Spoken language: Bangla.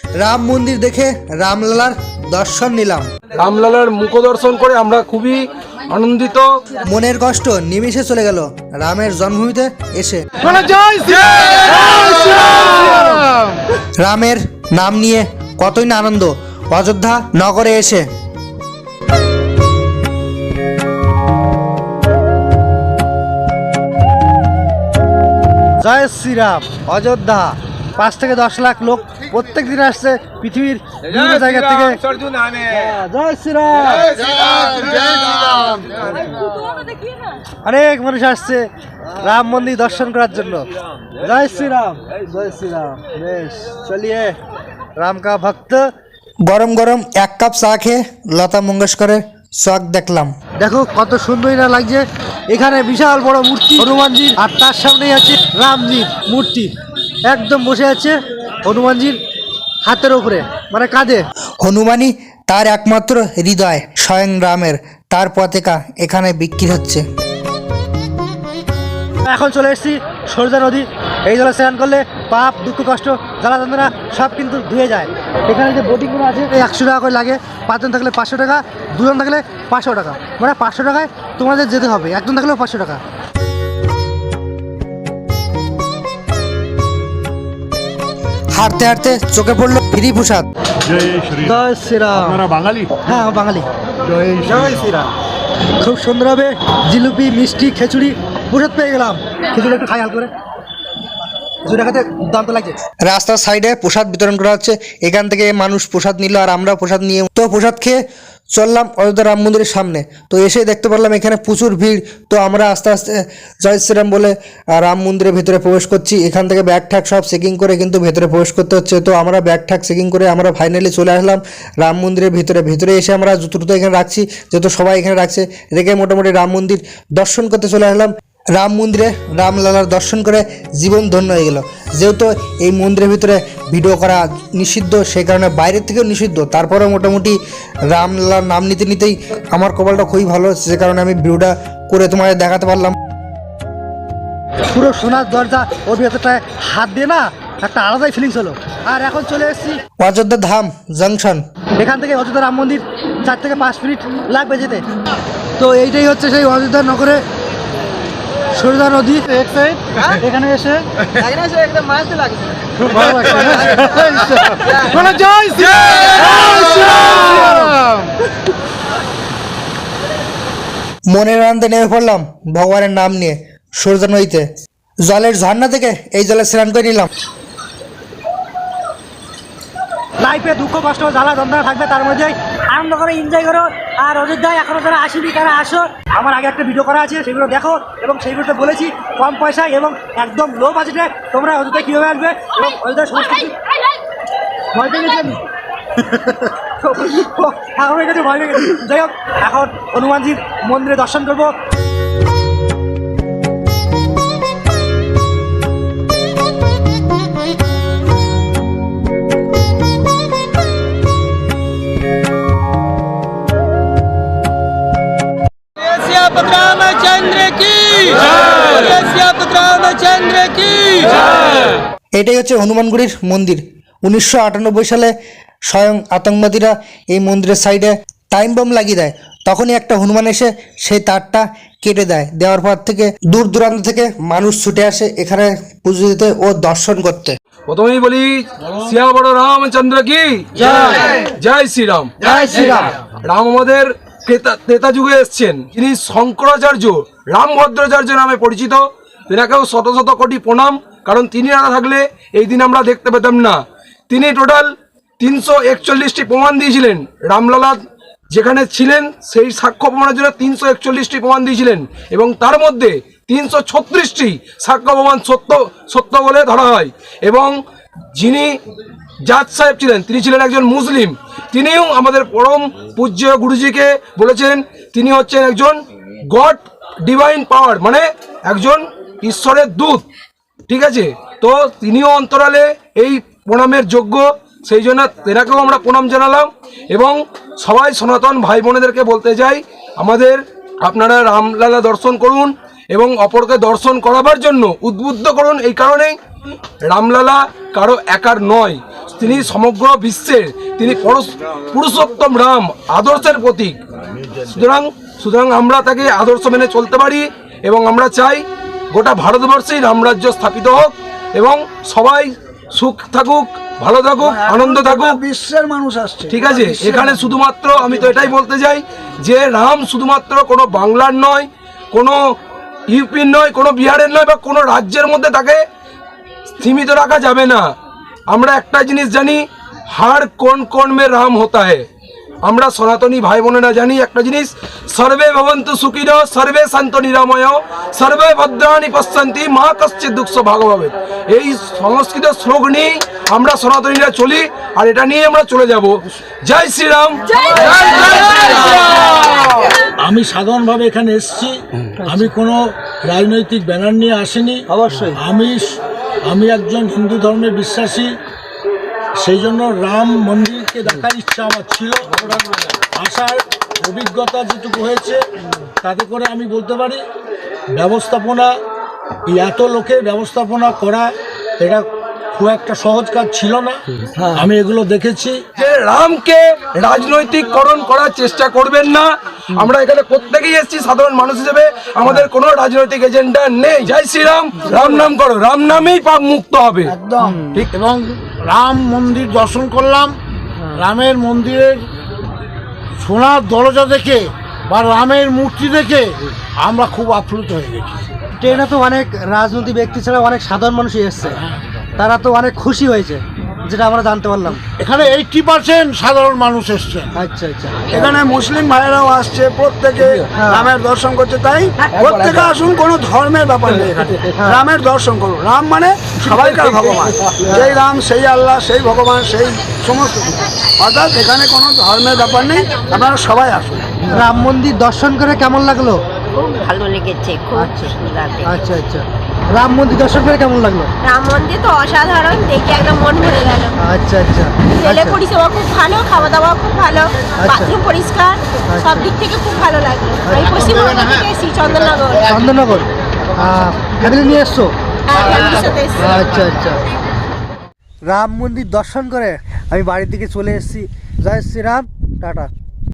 রাম মন্দির দেখে রামলালার দর্শন নিলাম। রামলালার মুখ দর্শন করে আমরা খুবই আনন্দিত। মনের কষ্ট নিমিষে চলে গেল। রামের জন্মভূমিতে এসে। রামের নাম নিয়ে কতই না আনন্দ অযোধ্যা নগরে এসে। জয় শ্রীরাম অযোধ্যা। পাঁচ থেকে দশ লাখ লোক প্রত্যেক দিন আসছে পৃথিবীর বিভিন্ন জায়গা থেকে। জয় শ্রীরাম। অনেক মানুষ আসছে রাম মন্দির দর্শন করার জন্য। জয় শ্রীরাম জয় শ্রীরাম। বেশ চলিয়ে রাম কা ভক্ত। গরম গরম এক কাপ চা খেয়ে লতা মঙ্গেশকরের চক দেখলাম। দেখো কত সুন্দরই না লাগছে। এখানে বিশাল বড় মূর্তি। হনুমানজির। আর তার সামনেই আছে রামজির মূর্তি। একদম বসে আছে হনুমানজির হাতের উপরে মানে কাঁধে। হনুমানই তার একমাত্র হৃদয় স্বয়ং রামের তার পতাকা এখানে বিক্রি হচ্ছে। এখন চলে এসেছি সরদা নদী এই জলে স্নান করলে পাপ দুঃখ কষ্ট জ্বালা যন্ত্রণা সব কিন্তু ধুয়ে যায়। এখানে যে বোটিংগুলো আছে এই একশো টাকা করে লাগে। পাঁচজন থাকলে পাঁচশো টাকা দুজন থাকলে পাঁচশো টাকা। মানে পাঁচশো টাকায় তোমাদের যেতে হবে একজন থাকলেও পাঁচশো টাকা। হাঁটতে হাঁটতে চোখে পড়ল ফ্রি প্রসাদ। জয় শ্রীরাম। বাঙালি? হ্যাঁ বাঙালি। জয় জয় শ্রীরাম। খুব সুন্দরভাবে জিলিপি মিষ্টি খিচুড়ি প্রসাদ পেয়ে গেলাম। খিচুড়ি একটু খাই হাল করে। রাস্তার সাইডে প্রসাদ বিতরণ করা হচ্ছে। এখান থেকে মানুষ প্রসাদ নিল আর আমরা প্রসাদ নিয়ে তো প্রসাদ খেয়ে চললাম অযোধ্যা রাম মন্দিরের সামনে। তো এসে দেখতে পারলাম এখানে প্রচুর ভিড়। তো আমরা আস্তে আস্তে জয় শ্রীরাম বলে রাম মন্দিরের ভেতরে প্রবেশ করছি। এখান থেকে ব্যাগ ঠ্যাগ সব চেকিং করে কিন্তু ভেতরে প্রবেশ করতে হচ্ছে। তো আমরা ব্যাগ ঠ্যাগ চেকিং করে আমরা ফাইনালি চলে আসলাম রাম মন্দিরের ভিতরে। ভিতরে এসে আমরা জুতো এখানে রাখছি যেহেতু সবাই এখানে রাখছে। রেখে মোটামুটি রাম মন্দির দর্শন করতে চলে আসলাম। রাম মন্দিরে রামলালার দর্শন করে জীবন ধন্য হয়ে গেল। যেহেতু এই মন্দিরের ভিতরে ভিডিও করা নিষিদ্ধ সেই কারণে বাইরের থেকেও নিষিদ্ধ। তারপরে মোটামুটি রামলালার নাম নিতে নিতেই আমার কপালটা খুবই ভালো সে কারণে আমি ভিডিওটা করে তোমাদের দেখাতে পারলাম। পুরো সোনার দরজা ওর ভেতরটায় হাত দিয়ে না একটা আলাদাই ফিলিংস হলো। আর এখন চলে এসেছি অযোধ্যা ধাম জাংশন এখান থেকে অযোধ্যা রাম মন্দির চার থেকে পাঁচ মিনিট লাগবে যেতে। তো এইটাই হচ্ছে সেই অযোধ্যা নগরে সরদা নদী এক সাইড এখানে এসে খুব ভালো লাগছে না? জয় মনের আনন্দে নেমে পড়লাম ভগবানের নাম নিয়ে সূর্য নদীতে। জলের ঝর্ণা থেকে এই জলে স্নান করে নিলাম। লাইফে দুঃখ কষ্ট জ্বালা যন্ত্রণা থাকবে তার মধ্যে আনন্দ করে এনজয় করো। আর অযোধ্যায় এখনও যারা আসিনি তারা আসো। আমার আগে একটা ভিডিও করা আছে সেগুলো দেখো এবং সেইগুলোতে বলেছি কম পয়সায় এবং একদম লো বাজেটে তোমরা অযোধ্যায় কীভাবে আসবে? এবং অযোধ্যার সমস্ত কিছু ভয় পেয়ে গেছি আমি। এখন গেছে ভয় পেয়ে গেছি। যাই হোক এখন হনুমানজির মন্দিরে দর্শন করব। श्यापत रामचंद्र की जय श्यापत रामचंद्र की এটাই হচ্ছে হনুমানগুড়ির মন্দির উনিশশো আটানব্বই সালে স্বয়ং আতঙ্কবাদীরা এই মন্দিরের সাইডে টাইম বম লাগিয়ে দেয় তখনই একটা হনুমান এসে সেই তারটা কেটে দেয় দেওয়ার পর থেকে দূর দূরান্ত থেকে মানুষ ছুটে আসে এখানে পুজো দিতে ও দর্শন করতে প্রথমেই বলি সিয়া বড় রামচন্দ্র কি জয় শ্রীরাম জয় শ্রীরাম রাম আমাদের ত্রেতা যুগে এসছেন। তিনি শঙ্করাচার্য, রামভদ্রাচার্য নামে পরিচিত। তেনাকেও শত শত কোটি প্রণাম, কারণ তিনি না থাকলে এই দিন আমরা দেখতে পেতাম না। তিনি টোটাল তিনশো একচল্লিশটি প্রমাণ দিয়েছিলেন। রামলালা যেখানে ছিলেন, সেই সাক্ষ্য প্রমাণের জন্য তিনশো একচল্লিশটি প্রমাণ দিয়েছিলেন। এবং তার মধ্যে তিনশো ছত্রিশটি সাক্ষ্য প্রমাণ সত্য সত্য বলে ধরা হয়। এবং যিনি জাজ সাহেব ছিলেন, তিনি ছিলেন একজন মুসলিম। তিনিও আমাদের পরম পূজ্য গুরুজিকে বলেছেন, তিনি হচ্ছেন একজন গড ডিভাইন পাওয়ার মানে একজন ঈশ্বরের দূত। ঠিক আছে? তো তিনিও অন্তরালে এই প্রণামের যোগ্য, সেই জন্য তেনাকেও আমরা প্রণাম জানালাম এবং সবাই সনাতন ভাই বোনেদেরকে বলতে চাই আমাদের আপনারা রামলালা দর্শন করুন এবং অপরকে দর্শন করাবার জন্য উদ্বুদ্ধ করুন, এই কারণেই রামলালা কারও একার নয়। তিনি সমগ্র বিশ্বের তিনি পুরুষোত্তম রাম আদর্শের প্রতীক। সুতরাং সুতরাং আমরা তাকে আদর্শ মেনে চলতে পারি এবং আমরা চাই গোটা ভারতবর্ষেই রামরাজ্য স্থাপিত হোক এবং সবাই সুখ থাকুক ভালো থাকুক আনন্দ থাকুক। বিশ্বের মানুষ আসছে। ঠিক আছে? এখানে শুধুমাত্র আমি তো এটাই বলতে চাই যে রাম শুধুমাত্র কোনো বাংলার নয় কোনো ইউপির নয় কোনো বিহারের নয় বা কোনো রাজ্যের মধ্যে তাকে সীমিত রাখা যাবে না। আমরা একটা জিনিস জানি হার কোন কোন মে রাম হতা হে আমরা সনাতনী ভাই বোনেরা জানি একটা জিনিস সর্বে ভবন্তু সুখিন সর্বে শান্ত নিরাময় সর্বে ভদ্রাণী পশ্যন্তি মা কশ্চিৎ দুঃখ ভাগভাবে। এই সংস্কৃত শ্লোক নিয়েই আমরা সনাতনীরা চলি আর এটা নিয়ে আমরা চলে যাব। জয় শ্রীরাম। জয় জয় শ্রীরাম। আমি সাধারণভাবে এখানে এসেছি। আমি কোনো রাজনৈতিক ব্যানার নিয়ে আসিনি। অবশ্যই। আমি আমি একজন হিন্দু ধর্মের বিশ্বাসী, সেই জন্য রাম মন্দিরকে দেখার ইচ্ছা আমার ছিল। আসার অভিজ্ঞতা যেটুকু হয়েছে, তাতে করে আমি বলতে পারি, ব্যবস্থাপনা, এত লোকের ব্যবস্থাপনা করা, এটা খুব একটা সহজ কাজ ছিল না। আমি এগুলো দেখেছি। যে রামকে রাজনৈতিককরণ করার চেষ্টা করবেন না। আমরা এখানে প্রত্যেকেই এসেছি সাধারণ মানুষ হিসেবে। আমাদের কোনো রাজনৈতিক এজেন্ডা নেই। জয় শ্রীরাম রাম নাম করো। রাম নামেই পাপ মুক্ত হবে। একদম। ঠিক। এবং রাম মন্দির দর্শন করলাম। রামের মন্দিরের সোনার দরজা দেখে বা রামের মূর্তি দেখে আমরা খুব আপ্লুত হয়ে গেছি। ট্রেনে তো অনেক রাজনৈতিক ব্যক্তি ছাড়া অনেক সাধারণ মানুষই এসছে। তারা তো অনেক খুশি হয়েছে যেটা আমরা জানতে পারলাম। এখানে এইটটি পার্সেন্ট সাধারণ মানুষ এসছে। আচ্ছা আচ্ছা। এখানে মুসলিম ভাইয়েরাও আসছে প্রত্যেকে হ্যাঁ। রামের দর্শন করছে তাই প্রত্যেকে আসুন কোনো ধর্মের ব্যাপার নেই এখানে। রামের দর্শন করুন। রাম মানে সবাইকার ভগবান। যেই রাম সেই আল্লাহ সেই ভগবান সেই সমস্ত কিছু। অর্থাৎ এখানে কোনো ধর্মের ব্যাপার নেই আপনারা সবাই আসুন। রাম মন্দির দর্শন করে কেমন লাগল? খুব ভালো লেগেছে খুব আচ্ছা আচ্ছা। রাম মন্দির দর্শন করে কেমন লাগল? রাম মন্দির তো অসাধারণ দেখে একদম মন ভরে গেল। আচ্ছা আচ্ছা। ছেলে আচ্ছা। পরিষেবা খুব ভালো খাওয়া দাওয়া খুব ভালো বাথরুম পরিষ্কার সব দিক থেকে খুব ভালো লাগল আমি পশ্চিমবঙ্গ থেকে এসেছি চন্দননগর। চন্দননগর। ফ্যামিলি নিয়ে এসছো? হ্যাঁ, এসেছি। আচ্ছা আচ্ছা। রাম মন্দির দর্শন করে আমি বাড়ির দিকে চলে এসেছি। জয় শ্রীরাম টাটা।